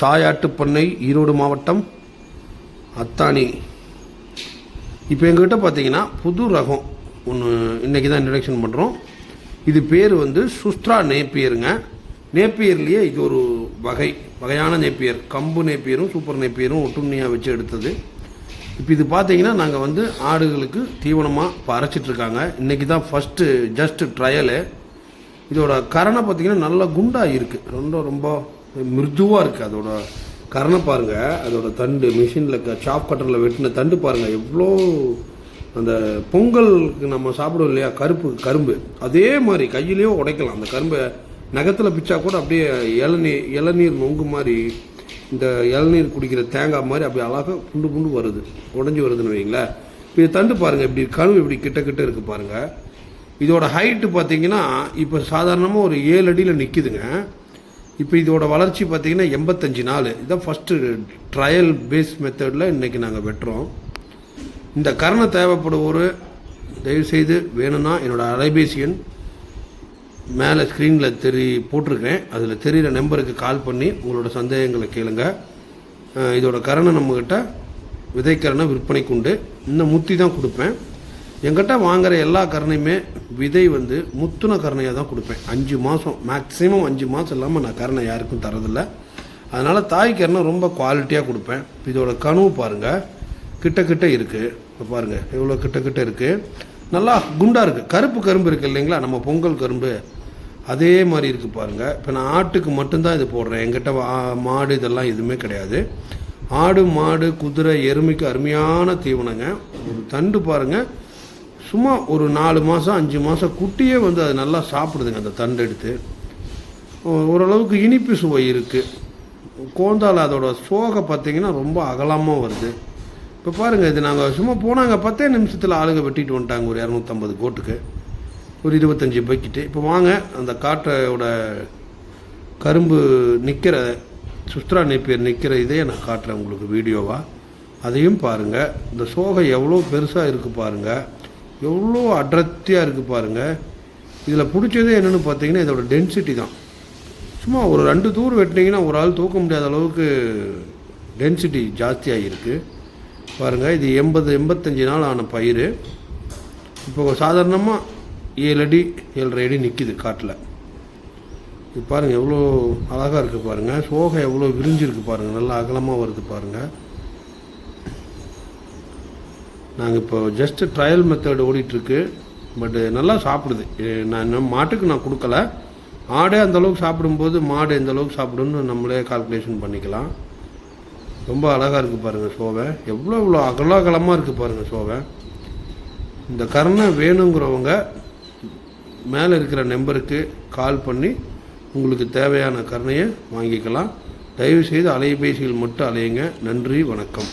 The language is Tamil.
சாயாட்டுப்பண்ணை ஈரோடு மாவட்டம் அத்தானி இப்போ எங்ககிட்ட பார்த்தீங்கன்னா புது ரகம் ஒன்று இன்றைக்கி தான் இன்ட்ரடக்ஷன் பண்ணுறோம் இது பேர் வந்து சுஸ்த்ரா நேப்பியருங்க. நேப்பியர்லேயே இது ஒரு வகை வகையான நேப்பியர். கம்பு நேப்பியரும் சூப்பர் நேப்பியரும் ஒட்டுண்ணியாக வச்சு எடுத்தது. இப்போ இது பார்த்தீங்கன்னா நாங்கள் வந்து ஆடுகளுக்கு தீவனமாக இப்போ அரைச்சிட்ருக்காங்க இன்றைக்கி தான் ஃபஸ்ட்டு ஜஸ்ட்டு ட்ரையலு இதோட கரணை பார்த்தீங்கன்னா நல்லா குண்டாக இருக்குது ரொம்ப ரொம்ப மிருதுவாக இருக்குது அதோட கரணை பாருங்கள் அதோட தண்டு மிஷினில் சாப் கட்டரில் வெட்டின தண்டு பாருங்கள் எவ்வளோ அந்த பொங்கலுக்கு நம்ம சாப்பிடுவோம் இல்லையா? கருப்பு கரும்பு. அதே மாதிரி கையிலேயே உடைக்கலாம். அந்த கரும்பை நகத்தில் பிச்சா கூட அப்படியே இளநீர் இளநீர் நொங்கு மாதிரி இந்த இளநீர் குடிக்கிற தேங்காய் மாதிரி அப்படியே அழகாக புண்டு புண்டு வருது. உடஞ்சி வருதுன்னு வைங்களேன் இப்போ இது தண்டு பாருங்கள் இப்படி கரும்பு இப்படி கிட்ட கிட்ட இருக்குது பாருங்கள் இதோட ஹைட்டு பார்த்தீங்கன்னா இப்போ சாதாரணமாக ஒரு ஏழு அடியில் நிற்கிதுங்க இப்போ இதோட வளர்ச்சி பார்த்தீங்கன்னா எண்பத்தஞ்சு நாள். இதான் ஃபஸ்ட்டு ட்ரையல் பேஸ் மெத்தடில் இன்றைக்கி நாங்கள் வெட்டுறோம். இந்த கரணை தேவைப்படுவோர் தயவுசெய்து வேணும்னா என்னோடய அலைபேசி எண் மேலே ஸ்க்ரீனில் தெரி போட்டிருக்கேன். அதில் தெரிகிற நம்பருக்கு கால் பண்ணி உங்களோட சந்தேகங்களை கேளுங்க. இதோட கரணை நம்மக்கிட்ட விதைக்கரணை விற்பனைக்கு உண்டு. இந்த முத்தி தான் கொடுப்பேன். எங்கிட்ட வாங்குற எல்லா கருணையுமே விதை வந்து முத்துன கரணையாக தான் கொடுப்பேன். அஞ்சு மாதம் மேக்ஸிமம் அஞ்சு மாதம் இல்லாமல் நான் கரணை யாருக்கும் தரதில்லை. அதனால் தாய் கருணை ரொம்ப குவாலிட்டியாக கொடுப்பேன். இதோட கனவு பாருங்கள் கிட்ட கிட்ட இருக்குது பாருங்கள் எவ்வளோ கிட்ட கிட்ட இருக்குது நல்லா குண்டாக இருக்குது கருப்பு கரும்பு இருக்குது இல்லைங்களா? நம்ம பொங்கல் கரும்பு. அதே மாதிரி இருக்குது பாருங்கள் இப்போ நான் ஆட்டுக்கு மட்டும்தான் இது போடுறேன். எங்கிட்ட மாடு இதெல்லாம் எதுவுமே கிடையாது. ஆடு மாடு குதிரை எருமைக்கு அருமையான தீவனங்க. ஒரு தண்டு பாருங்கள் சும்மா ஒரு நாலு மாதம் அஞ்சு மாதம் குட்டியே வந்து அது நல்லா சாப்பிடுதுங்க அந்த தண்டெடுத்து ஓரளவுக்கு இனிப்பு சுவை இருக்குது கோந்தால் அதோட சோகை பார்த்தீங்கன்னா ரொம்ப அகலமாக வருது. இப்போ பாருங்கள் இது நாங்கள் சும்மா போனாங்க பத்தே நிமிஷத்தில் ஆளுங்க வெட்டிட்டு வந்துட்டாங்க ஒரு இரநூத்தம்பது கோட்டுக்கு. ஒரு இருபத்தஞ்சி பக்கிட்டு. இப்போ வாங்க அந்த காட்டோட கரும்பு நிற்கிற சுஸ்திரா நெப்பியர் நிற்கிற இதே நான் காட்டுறேன் உங்களுக்கு வீடியோவாக அதையும் பாருங்கள் இந்த சோகை எவ்வளோ பெருசாக இருக்குது பாருங்கள் எவ்வளோ அடர்த்தியாக இருக்குது பாருங்கள் இதில் பிடிச்சது என்னென்னு பார்த்தீங்கன்னா இதோட டென்சிட்டி தான். சும்மா ஒரு ரெண்டு தூர் வெட்டினீங்கன்னா ஒரு ஆள் தூக்க முடியாத அளவுக்கு டென்சிட்டி ஜாஸ்தியாக இருக்குது பாருங்கள் இது எண்பது எண்பத்தஞ்சு நாள் ஆன பயிர் இப்போ சாதாரணமாக ஏழு அடி ஏழரை அடி நிற்கிது காட்டில். இது பாருங்கள் எவ்வளோ அழகாக இருக்குது பாருங்கள் சோகை எவ்வளோ விரிஞ்சிருக்கு பாருங்கள் நல்லா அகலமாக வருது பாருங்கள் நாங்கள் இப்போ ஜஸ்ட் ட்ரையல் மெத்தட் ஓடிட்டுருக்கு பட்டு நல்லா சாப்பிடுது. நான் மாட்டுக்கு நான் கொடுக்கல. ஆடே அந்தளவுக்கு சாப்பிடும்போது மாடு எந்த அளவுக்கு சாப்பிடுன்னு நம்மளே கால்குலேஷன் பண்ணிக்கலாம். ரொம்ப அழகாக இருக்குது பாருங்கள் சோவை. எவ்வளோ இவ்வளோ அகலாகலமாக இருக்குது பாருங்கள் சோவை. இந்த கருணை வேணுங்கிறவங்க மேலே இருக்கிற நம்பருக்கு கால் பண்ணி உங்களுக்கு தேவையான கருணையை வாங்கிக்கலாம். தயவுசெய்து அலைபேசியில் மட்டும் அலையுங்க. நன்றி வணக்கம்.